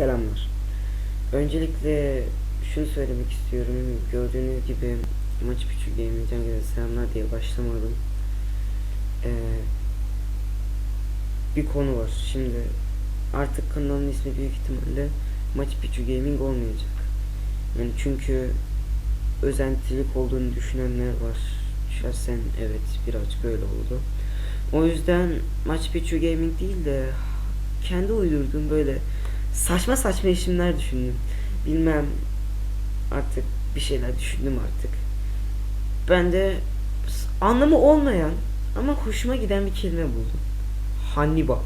Selamlar. Öncelikle şunu söylemek istiyorum. Gördüğünüz gibi Maç Pichu Gaming'den herkese selamlar diye başlamadım. Ee, bir konu var. Şimdi artık kanalın ismi büyük ihtimalle Maç Pichu Gaming olmayacak. Yani çünkü özentilik olduğunu düşünenler var. Şahsen evet birazcık öyle oldu. O yüzden Maç Pichu Gaming değil de kendi uydurduğum böyle saçma saçma isimler düşündüm. Bilmem artık bir şeyler düşündüm artık. Ben de anlamı olmayan ama hoşuma giden bir kelime buldum. Hannibal.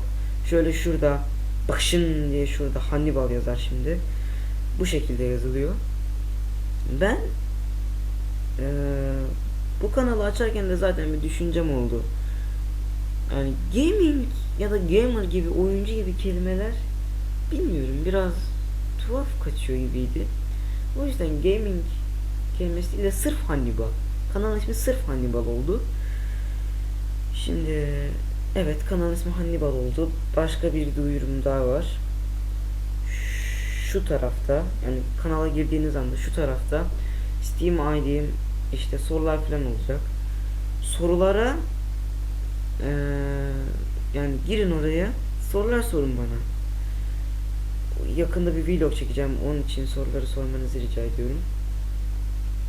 Şöyle şurada başın diye şurada Hannibal yazar şimdi. Bu şekilde yazılıyor. Ben eee, bu kanalı açarken de zaten bir düşüncem oldu. Yani gaming ya da gamer gibi oyuncu gibi kelimeler biraz tuhaf kaçıyor gibiydi. O yüzden gaming kelimesi değil de sırf Hannibal. Kanalın ismi sırf Hannibal oldu. Şimdi evet kanalın ismi Hannibal oldu. Başka bir duyurum daha var. Şu tarafta yani kanala girdiğiniz anda şu tarafta Steam ID'm işte sorular falan olacak. Sorulara eee, yani girin oraya sorular sorun bana. Yakında bir vlog çekeceğim. Onun için soruları sormanızı rica ediyorum.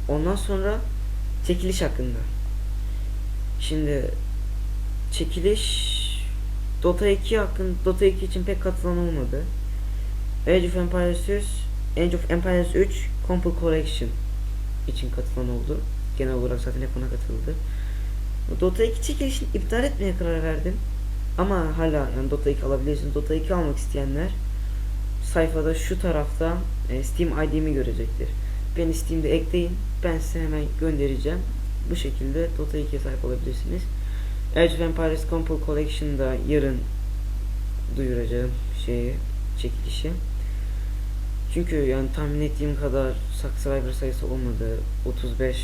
Ondan sonra çekiliş hakkında. Şimdi çekiliş Dota 2 hakkında Dota 2 için pek katılan olmadı. Age of Empires 3, Age of Empires 3 Compo Collection için katılan oldu. Genel olarak zaten hep ona katıldı. Dota 2 çekilişini iptal etmeye karar verdim. Ama hala yani Dota 2 alabilirsiniz. Dota 2 almak isteyenler sayfada şu tarafta e, Steam ID'mi görecektir. Beni Steam'de ekleyin. Ben size hemen göndereceğim. Bu şekilde Dota 2'ye sahip olabilirsiniz. Age of Empires Compo Collection'da yarın duyuracağım şeyi, çekilişi. Çünkü yani tahmin ettiğim kadar subscriber sayısı olmadı. 35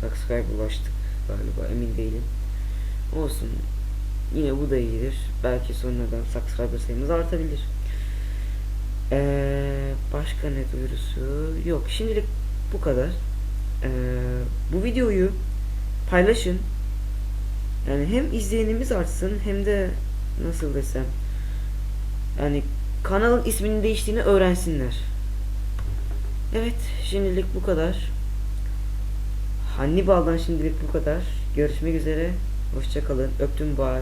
subscriber ulaştık galiba emin değilim. Olsun. Yine bu da iyidir. Belki sonradan subscriber sayımız artabilir. Ee, başka ne duyurusu yok. Şimdilik bu kadar. Ee, bu videoyu paylaşın. Yani hem izleyenimiz artsın hem de nasıl desem yani kanalın isminin değiştiğini öğrensinler. Evet, şimdilik bu kadar. Hannibal'dan şimdilik bu kadar. Görüşmek üzere. Hoşçakalın. Öptüm bağ.